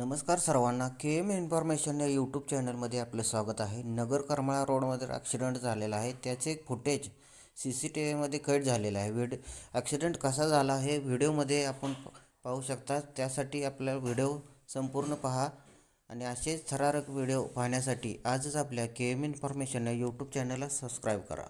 नमस्कार सर्वांना K M information या यूट्यूब चॅनलमध्ये आपलं स्वागत आहे. नगर करमाळा रोडमध्ये ॲक्सिडेंट झालेला आहे. त्याचे एक फुटेज सी सी टी व्हीमध्ये कैद झालेलं आहे. व्हिड ॲक्सिडेंट कसा झाला हे व्हिडिओमध्ये आपण पाहू शकता. त्यासाठी आपल्याला व्हिडिओ संपूर्ण पहा आणि असेच थरारक व्हिडिओ पाहण्यासाठी आजच आपल्या के एम इन्फॉर्मेशन या यूट्यूब चॅनलला सबस्क्राईब करा.